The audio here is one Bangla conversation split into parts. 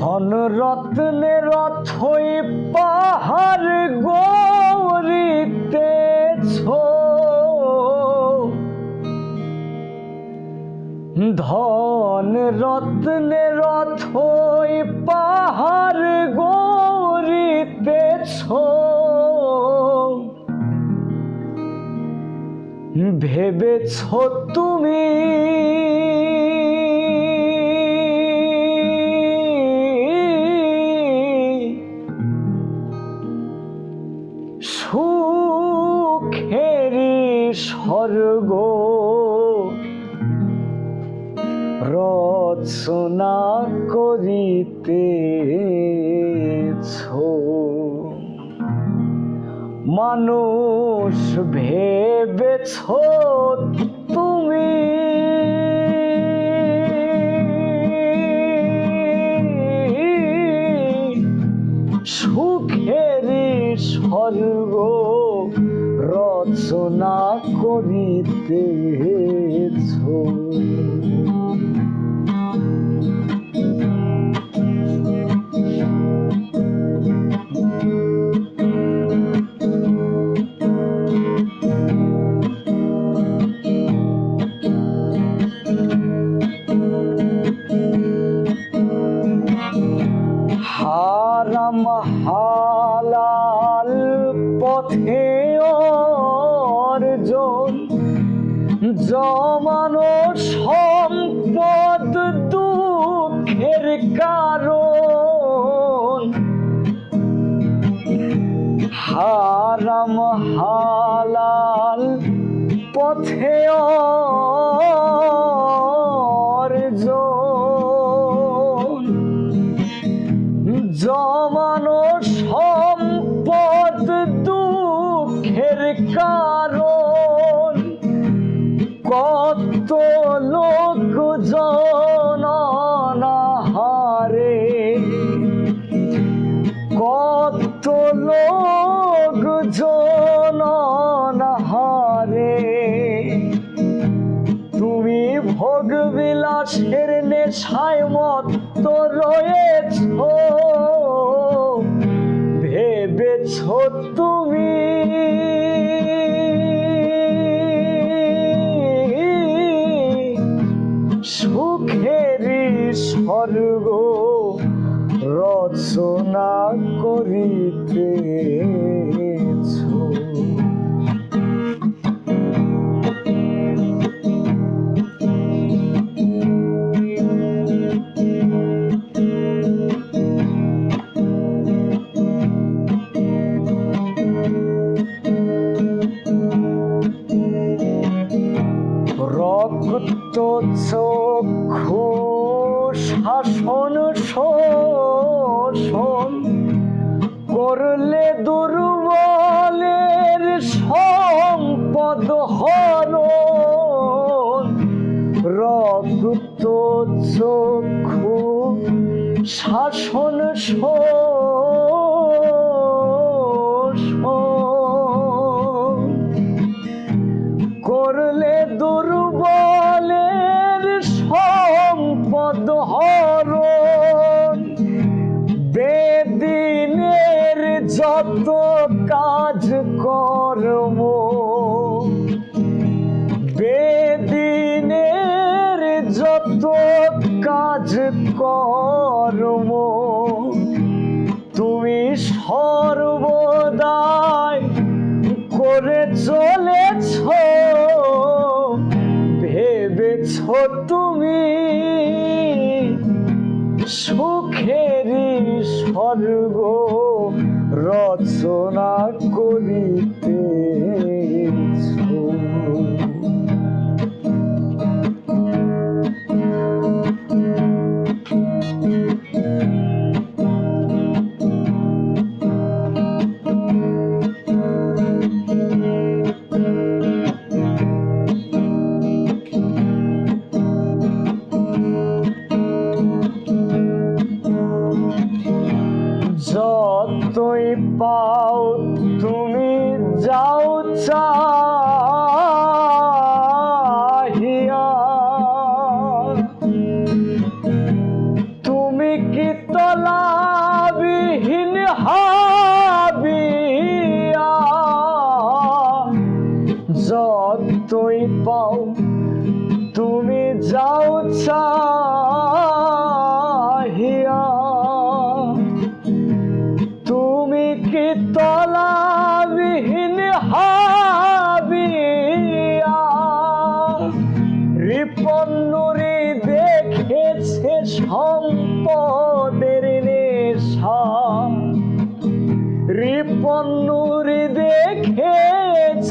ধন রত্নের অথই পাহাড় গৌরিতেছ ধন রত্নের অথই পাহাড় গৌরিতেছ ভেবেছ তুমি স্বর্গ। রচনা করিতেছ। মানুষ ভেবেছ তুমি সুখের স্বর্গ। করিতেছ। জমানো সম্পদ দুঃখের কারণ। হারাম হালাল পথে অর্জন। কত লোক জনহারে কত লোক জনহারে তুমি ভোগ বিলাসের নেশায় মত্ত রয়েছ। রচনা করিতেছ। রক্ত চক্ষু শাসন শোষণ করলে দুর্বলের সম্পদ হরণ। রক্ত চক্ষু শাসন শোষণ করলে দুর্বলের যত কাজ কর্ম বেদিনের যত কাজ কর্ম তুমি সর্বদাই করে চলেছ। ভেবেছ তুমি সুখেরই স্বর্গ। রচনা করিতেছ তুমি কি তলাবিহীন হাবিয়া? যতই পাও তুমি যাও চা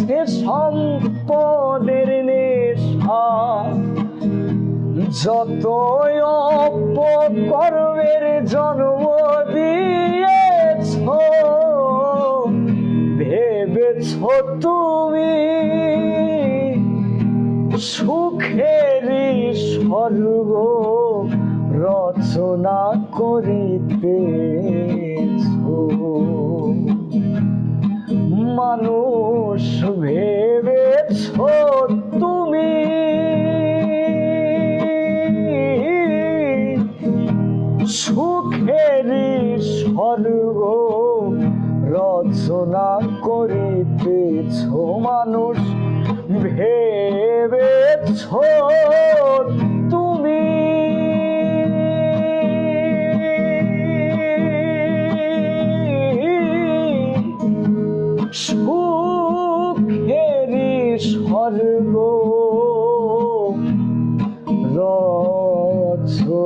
দেখেছে সম্পদের নেশা যতই অপকর্মের জন্ম দিয়েছ ভেবেছ তুমি সুখেরই স্বর্গ রচনা করিতেছ সুখের স্বর্গ রচনা করিতেছ মানুষ। ভেবেছ তুমি? সুখের স্বর্গ রচনা